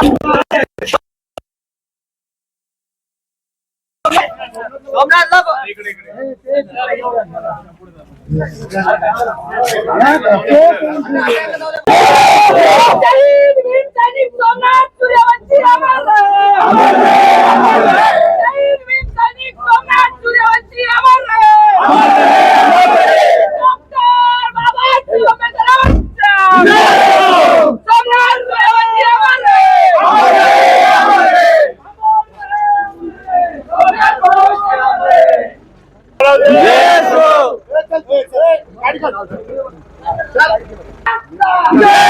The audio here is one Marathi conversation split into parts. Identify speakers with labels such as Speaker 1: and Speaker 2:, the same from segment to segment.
Speaker 1: Somnath Yeah!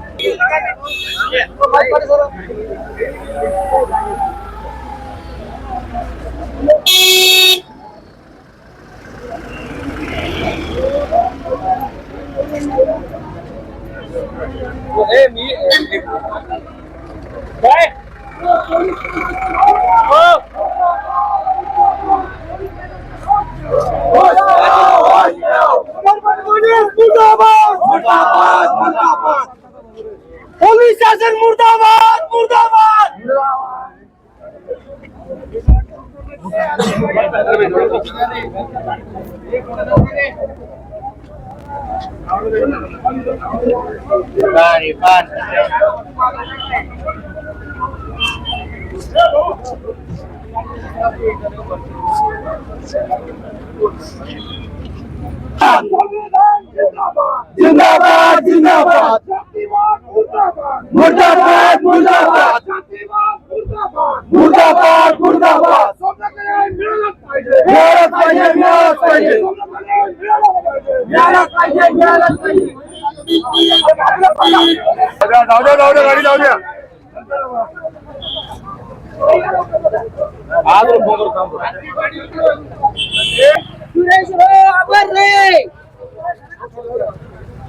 Speaker 1: Vai! Ô! Kazan Murdavar, Murdavar. Bari,
Speaker 2: bari. Zindabad,
Speaker 1: Zindabad, Zindabad. मुर्दाबाद मुर्दाबाद.
Speaker 2: मुर्दाबाद मुर्दाबाद.
Speaker 3: मिळालंच पाहिजे
Speaker 4: मिळालंच पाहिजे. मिळालंच पाहिजे मिळालंच पाहिजे. मिळालंच पाहिजे
Speaker 3: जाऊ द्या जाऊ द्या गाडी जाऊ द्या. सुरेश रे.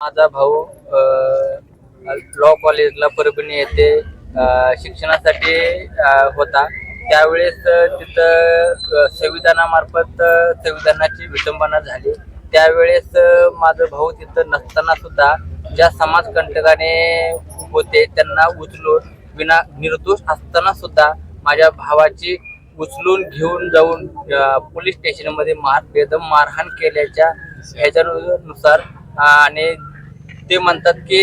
Speaker 2: माझा भाऊ लॉ कॉलेजला परभणी येथे शिक्षणासाठी होता. त्यावेळेस तिथं संविधानामार्फत संविधानाची विटंबना झाली. त्यावेळेस माझा भाऊ तिथं नसताना सुद्धा ज्या समाजकंटकाने होते त्यांना उचलून विना निर्दोष असताना सुद्धा माझ्या भावाची उचलून घेऊन जाऊन पोलीस स्टेशनमध्ये मार बेदम मारहाण केल्याच्या ह्याच्यानुसार आणि ते म्हणतात की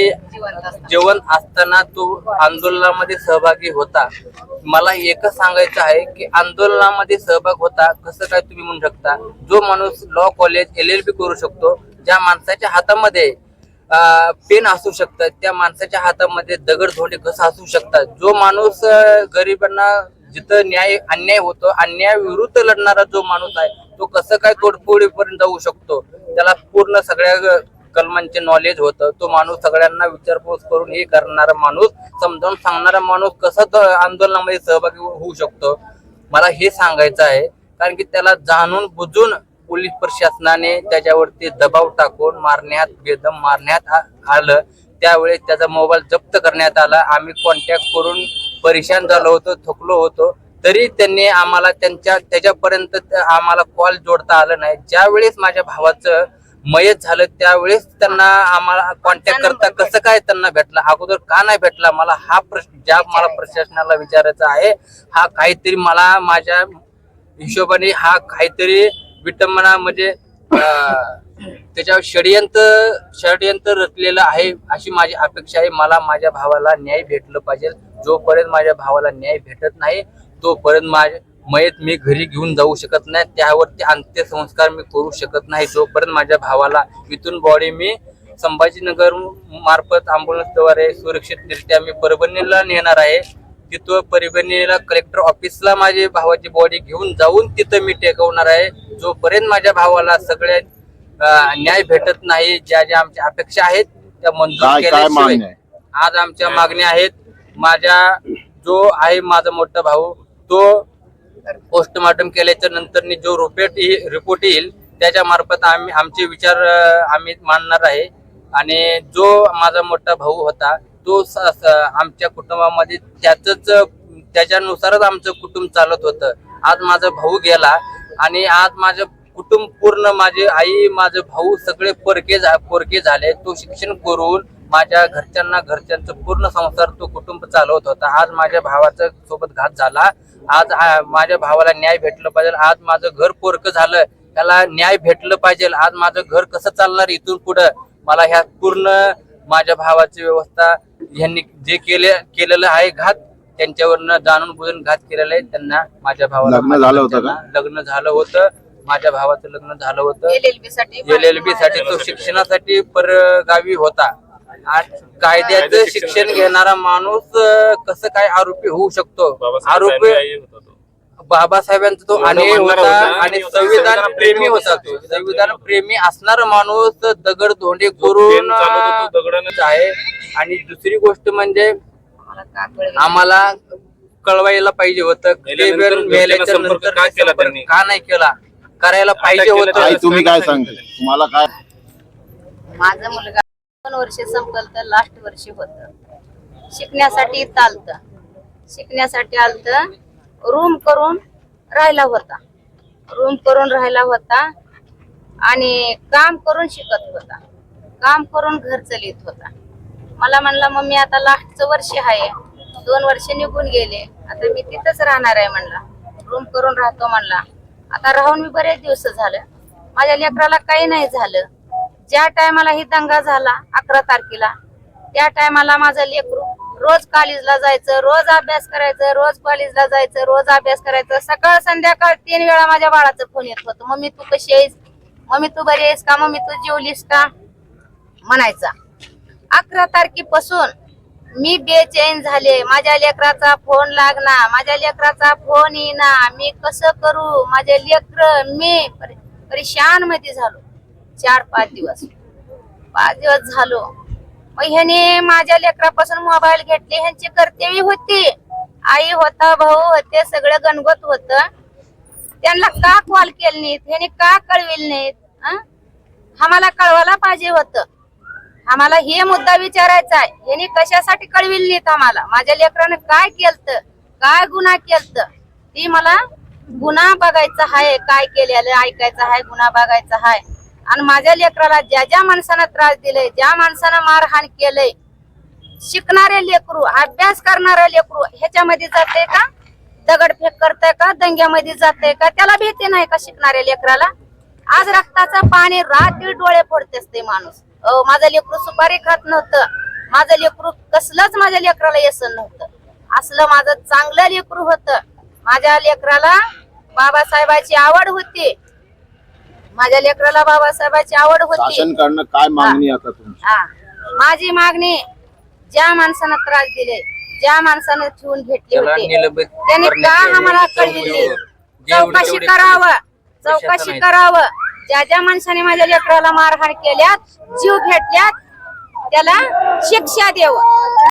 Speaker 2: जेवण असताना तो आंदोलनामध्ये सहभागी होता. मला एकच सांगायचं आहे की आंदोलनामध्ये सहभाग होता कसं काय तुम्ही म्हणू शकता? जो माणूस law college L L B करू शकतो ज्या माणसाच्या हातामध्ये पेन असू शकतात त्या माणसाच्या हातामध्ये दगड धोंडे कसं असू शकतात? जो माणूस गरिबांना जिथं न्याय अन्याय होतो अन्यायाविरुद्ध लढणारा जो माणूस आहे तो कसं काय तोडफोडीपर्यंत जाऊ शकतो? त्याला पूर्ण सगळ्या ग- कलमांचे म्हणजे नॉलेज होतं. तो माणूस सगळ्यांना विचारपूस करून हे करणारा माणूस समजावून सांगणारा माणूस कसं आंदोलनामध्ये सहभागी हो-, होऊ शकतो? मला हे सांगायचं आहे कारण की त्याला जाणून बुजून पोलीस प्रशासनाने त्याच्यावरती दबाव टाकून मारण्यात बेदम मारण्यात आ- आलं. त्यावेळेस त्याचा मोबाईल जप्त करण्यात आला. आम्ही कॉन्टॅक्ट करून परेशान झालो होतो थकलो होतो. तरी त्यांनी आम्हाला त्यांच्या त्याच्यापर्यंत आम्हाला कॉल जोडता आलं नाही. ज्यावेळेस माझ्या भावाचं मयत झालं त्यावेळेस त्यांना आम्हाला कॉन्टॅक्ट करता कसं काय त्यांना भेटला? अगोदर का नाही भेटला? मला हा प्रश्न ज्या मला प्रशासनाला विचारायचा आहे हा काहीतरी मला माझ्या हिशोबाने हा काहीतरी विटंबना म्हणजे त्याच्यावर षडयंत्र षडयंत्र रचलेलं आहे अशी माझी अपेक्षा आहे. मला माझ्या भावाला न्याय भेटलं पाहिजे. जोपर्यंत माझ्या भावाला न्याय भेटत नाही तोपर्यंत माझ्या मयत मी घरी घेऊन जाऊ शकत नाही त्यावरती अंत्यसंस्कार मी करू शकत नाही. जोपर्यंत माझ्या भावाला इथून बॉडी मी संभाजीनगर मार्फत अँब्युलन्सद्वारे सुरक्षितरित्या मी परभणीला नेणार आहे तिथं परभणीला कलेक्टर ऑफिसला माझी भावाची बॉडी घेऊन जाऊन तिथं मी टेकवणार आहे. जोपर्यंत माझ्या भावाला सगळ्या न्याय भेटत नाही ज्या ज्या आमच्या अपेक्षा आहेत त्या मंजूर केल्याशिवाय? आज आमच्या मागण्या आहेत. माझ्या जो आहे माझा मोठा भाऊ तो पोस्टमॉर्टम केल्याच्यानंतर जो रिपोर्ट रिपोर्ट येईल त्याच्या मार्फत आम्ही आमचे विचार आम्ही मांडणार आहे. आणि जो माझा मोठा भाऊ होता तो स- आमच्या कुटुंबामध्ये त्याच त्याच्यानुसारच आमचं कुटुंब चालत होतं. आज माझा भाऊ गेला आणि आज माझं कुटुंब पूर्ण माझे आई माझे भाऊ सगळे परके झा परके झाले. तो शिक्षण करून माझ्या घरच्यांना घरच्यांचं पूर्ण संसार तो कुटुंब चालवत होता. आज माझ्या भावाचा सोबत घात झाला. आज माझ्या भावाला न्याय भेटलं पाहिजे. आज माझं घर पोरकं झालं. त्याला न्याय भेटलं पाहिजे. आज माझं घर कसं चालणार इथून पुढं? मला ह्या पूर्ण माझ्या भावाची व्यवस्था यांनी जे केले केलेलं आहे घात त्यांच्यावरनं जाणून बुजून घात केलेला आहे. त्यांना माझ्या भावाला
Speaker 4: लग्न झालं होतं का?
Speaker 2: त्यांना लग्न झालं होतं. माझ्या भावाचं लग्न झालं होतं.
Speaker 1: एलएलबी साठी
Speaker 2: एल एल बी साठी तो शिक्षणासाठी परगावी होता. कायद्याचं शिक्षण घेणारा माणूस कसं काय आरोपी होऊ शकतो? आरोपी बाबासाहेबांचा तो अन्याय होता आणि संविधान प्रेमी होता तो. संविधान प्रेमी असणारा माणूस दगड धोंडे करून आहे. आणि दुसरी गोष्ट म्हणजे आम्हाला कळवायला पाहिजे होतं.
Speaker 5: का केला
Speaker 2: संपर्क
Speaker 5: त्यांनी?
Speaker 2: का नाही केला? करायला पाहिजे होतं.
Speaker 4: तुम्ही काय सांगते? तुम्हाला काय
Speaker 1: माझा मुलगा दोन वर्ष संपल तर लास्ट वर्षी होत. शिकण्यासाठी इथं आलत. शिकण्यासाठी आलत. रूम करून राहिला होता. रूम करून राहिला होता आणि काम करून शिकत होता. काम करून घर चलित होता. मला म्हणला मम्मी आता लास्टचं वर्ष आहे. दोन वर्ष निघून गेले. आता मी तिथंच राहणार आहे म्हणला. रूम करून राहतो म्हणला. आता राहून मी बरेच दिवस झालं. माझ्या लेकराला काही नाही झालं. ज्या टायमाला ही दंगा झाला अकरा तारखेला त्या टायमाला माझं लेकरू रोज कॉलेजला जायचं रोज अभ्यास करायचं रोज कॉलेजला जायचं रोज अभ्यास करायचं. सकाळ संध्याकाळ तीन वेळा माझ्या बाळाचं फोन येत होतं. मम्मी तू कशी आहेस? मम्मी तू बरी आहेस का? मम्मी तू जेवलीस का? म्हणायचा. अकरा तारखेपासून मी बेचैन झाले. माझ्या लेकराचा फोन लागना माझ्या लेकराचा फोन येईना. मी कसं करू? माझे लेकर मी परेशानमध्ये झालो. चार पाच दिवस. पाच दिवस झालो. मग ह्याने माझ्या लेकरापासून मोबाईल घेतले ह्यांची कर्तव्य होती. आई होता भाऊ होते सगळं गणगोत होत. त्यांना का कॉल केले नाहीत? ह्याने का कळविल नाहीत? आम्हाला कळवायला पाहिजे होत. आम्हाला हे मुद्दा विचारायचा आहे. ह्याने कशासाठी कळविल नाहीत आम्हाला? माझ्या लेकरानं काय केलत? काय गुन्हा केलत? ती मला गुन्हा बघायचा आहे काय केलेलं ऐकायचं आहे गुन्हा बघायचा आहे आणि माझ्या लेकराला ज्या ज्या माणसानं त्रास दिलाय ज्या माणसानं मारहाण केलंय शिकणारे लेकरू अभ्यास करणारे लेकरू ह्याच्यामध्ये जाते का? दगडफेक करताय का? दंग्यामध्ये जाते का? त्याला भीती नाही का शिकणाऱ्या लेकराला? आज रक्ताचं पाणी रात्री डोळे फोडते असते माणूस. अहो माझं लेकरू सुपारी खात नव्हतं. माझं लेकरू कसलंच माझ्या लेकराला येस नव्हतं. असलं माझं चांगलं लेकरू होतं. माझ्या लेकराला बाबासाहेबाची आवड होती. माझ्या लेकराला बाबासाहेबाची आवड होती
Speaker 4: शासनकडनं काय मागणी आता तुमची
Speaker 1: हा माझी मागणी ज्या माणसानं त्रास दिले ज्या माणसानं ठेवून घेतले
Speaker 2: त्याला
Speaker 1: होते
Speaker 2: निलंबित
Speaker 1: त्याने
Speaker 2: करण्यात
Speaker 1: का
Speaker 2: यावे.
Speaker 1: आम्हाला कळविली
Speaker 2: चौकशीवर. जेवढी
Speaker 1: चौकशी करावं चौकशी. करावं ज्या ज्या माणसाने माझ्या लेकराला मारहाण केल्यात जीव घेतल्यात त्याला शिक्षा द्यावं